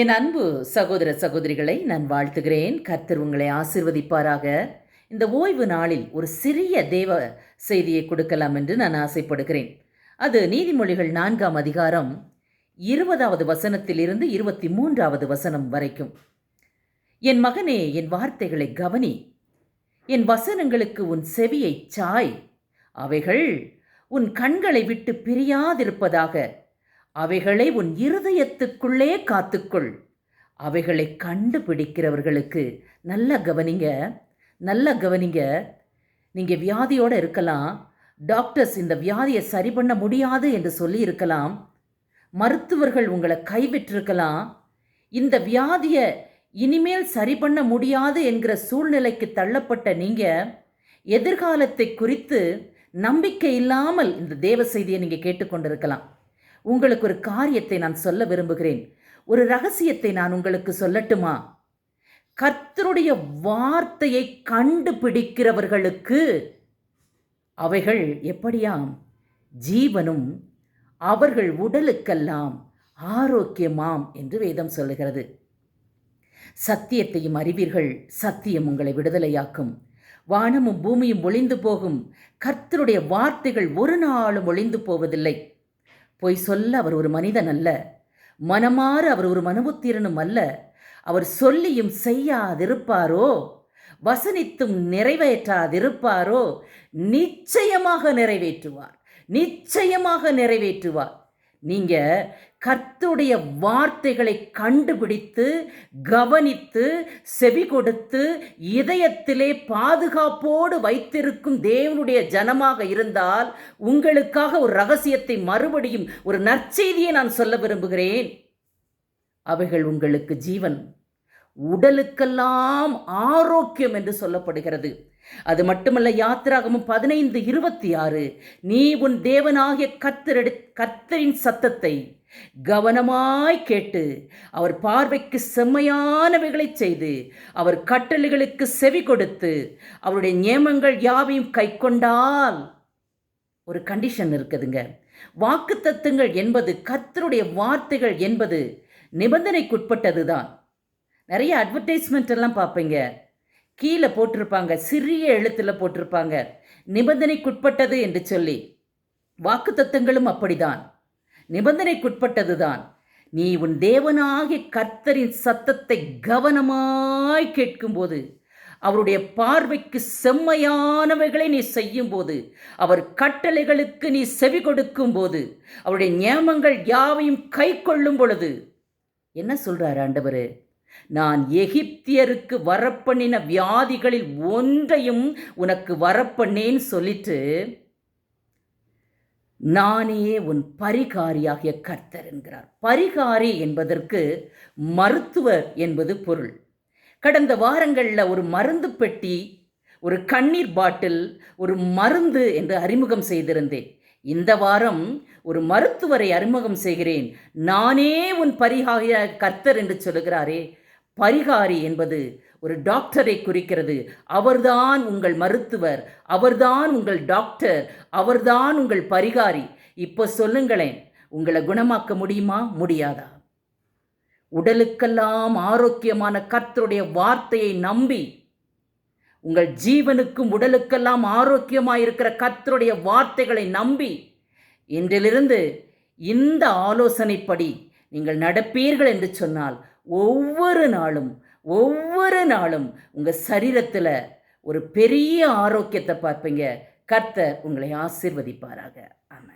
என் அன்பு சகோதர சகோதரிகளை நான் வாழ்த்துகிறேன். கர்த்தர் உங்களை ஆசிர்வதிப்பாராக. இந்த ஓய்வு நாளில் ஒரு சிறிய தேவ செய்தியை கொடுக்கலாம் என்று நான் ஆசைப்படுகிறேன். அது நீதிமொழிகள் நான்காம் அதிகாரம் இருபதாவது வசனத்திலிருந்து இருபத்தி மூன்றாவது வசனம் வரைக்கும். என் மகனே என் வார்த்தைகளை கவனி. என் வசனங்களுக்கு உன் செவியை சாய். அவைகள் உன் கண்களை விட்டு பிரியாதிருப்பதாக அவைகளை உன் இருதயத்துக்குள்ளே காத்துக்கொள். அவைகளை கண்டுபிடிக்கிறவர்களுக்கு நல்ல கவனிங்க நல்ல கவனிங்க. நீங்கள் வியாதியோடு இருக்கலாம் டாக்டர்ஸ் இந்த வியாதியை சரி பண்ண முடியாது என்று சொல்லி இருக்கலாம் மருத்துவர்கள் உங்களை கைவிட்டிருக்கலாம். இந்த வியாதியை இனிமேல் சரி பண்ண முடியாது என்கிற சூழ்நிலைக்கு தள்ளப்பட்ட நீங்கள் எதிர்காலத்தை குறித்து நம்பிக்கை இல்லாமல் இந்த தேவ செய்தியை நீங்கள் கேட்டுக்கொண்டிருக்கலாம். உங்களுக்கு ஒரு காரியத்தை நான் சொல்ல விரும்புகிறேன். ஒரு ரகசியத்தை நான் உங்களுக்கு சொல்லட்டுமா? கர்த்தருடைய வார்த்தையை கண்டுபிடிக்கிறவர்களுக்கு அவைகள் எப்படியாம்? ஜீவனும் அவர்கள் உடலுக்கெல்லாம் ஆரோக்கியமாம் என்று வேதம் சொல்லுகிறது. சத்தியத்தையும் அறிவீர்கள். சத்தியம் உங்களை விடுதலையாக்கும். வானமும் பூமியும் ஒளிந்து போகும். கர்த்தருடைய வார்த்தைகள் ஒரு நாளும் ஒளிந்து போவதில்லை. பொய் சொல்ல அவர் ஒரு மனிதன் அல்ல. மனமாறு அவர் ஒரு மனுபுத்திரனும் அல்ல. அவர் சொல்லியும் செய்யாதிருப்பாரோ? வசனித்தும் நிறைவேற்றாதிருப்பாரோ? நிச்சயமாக நிறைவேற்றுவார். நிச்சயமாக நிறைவேற்றுவார். நீங்கள் கர்த்துடைய வார்த்தைகளை கண்டுபிடித்து கவனித்து செவி கொடுத்து இதயத்திலே பாதுகாப்போடு வைத்திருக்கும் தேவனுடைய ஜனமாக இருந்தால் உங்களுக்காக ஒரு ரகசியத்தை மறுபடியும் ஒரு நற்செய்தியை நான் சொல்ல விரும்புகிறேன். அவைகள் உங்களுக்கு ஜீவன் உடலுக்கெல்லாம் ஆரோக்கியம் என்று சொல்லப்படுகிறது. அது மட்டுமல்ல யாத்திராகமும் பதினைந்து இருபத்தி ஆறு நீ உன் தேவனாகிய கர்த்தரெடு கத்தரின் சத்தத்தை கவனமாய் கேட்டு அவர் பார்வைக்கு செம்மையானவைகளை செய்து அவர் கட்டளைகளுக்கு செவி கொடுத்து அவருடைய நியமங்கள் யாவையும் கை கொண்டால் ஒரு கண்டிஷன் இருக்குதுங்க. வாக்கு தத்துங்கள் என்பது கத்தருடைய வார்த்தைகள் என்பது நிபந்தனைக்குட்பட்டது தான் நிறைய அட்வர்டைஸ்மெண்ட் எல்லாம் பார்ப்பீங்க. கீழே போட்டிருப்பாங்க சிறிய எழுத்தில் போட்டிருப்பாங்க. நிபந்தனைக்குட்பட்டது என்று சொல்லி. வாக்கு தத்தங்களும் அப்படிதான். நிபந்தனைக்குட்பட்டது தான் நீ உன் தேவனாகிய கர்த்தரின் சத்தத்தை கவனமாய் கேட்கும்போது அவருடைய பார்வைக்கு செம்மையானவைகளை நீ செய்யும் போது அவர் கட்டளைகளுக்கு நீ செவி கொடுக்கும் போது அவருடைய நியமங்கள் யாவையும் கை கொள்ளும் பொழுது என்ன சொல்றாரு ஆண்டவர்? நான் எகிப்தியருக்கு வரப்பண்ணின வியாதிகளில் ஒன்றையும் உனக்கு வரப்பண்ணேன்னு சொல்லிட்டு நானே உன் பரிகாரியாகிய கர்த்தர் என்கிறார். பரிகாரி என்பதற்கு மருத்துவர் என்பது பொருள். கடந்த வாரங்களில் ஒரு மருந்து பெட்டி ஒரு கண்ணீர் பாட்டில் ஒரு மருந்து என்று அறிமுகம் செய்திருந்தேன். இந்த வாரம் ஒரு மருத்துவரை அறிமுகம் செய்கிறேன். நானே உன் பரிகாரிய கர்த்தர் என்று சொல்லுகிறாரே பரிகாரி என்பது ஒரு டாக்டரை குறிக்கிறது. அவர்தான் உங்கள் மருத்துவர் அவர்தான் உங்கள் டாக்டர் அவர்தான் உங்கள் பரிகாரி. இப்போ சொல்லுங்களேன் உங்களை குணமாக்க முடியுமா? முடியாதா? உடலுக்கெல்லாம் ஆரோக்கியமான கர்த்தருடைய வார்த்தையை நம்பி உங்கள் ஜீவனுக்கும் உடலுக்கெல்லாம் ஆரோக்கியமாக இருக்கிற கர்த்தருடைய வார்த்தைகளை நம்பி இன்றிலிருந்து இந்த ஆலோசனைப்படி நீங்கள் நடப்பீர்கள் என்று சொன்னால் ஒவ்வொரு நாளும் ஒவ்வொரு நாளும் உங்கள் சரீரத்தில் ஒரு பெரிய ஆரோக்கியத்தை பார்ப்பீங்க. கர்த்தர் உங்களை ஆசிர்வதிப்பாராக. ஆமாம்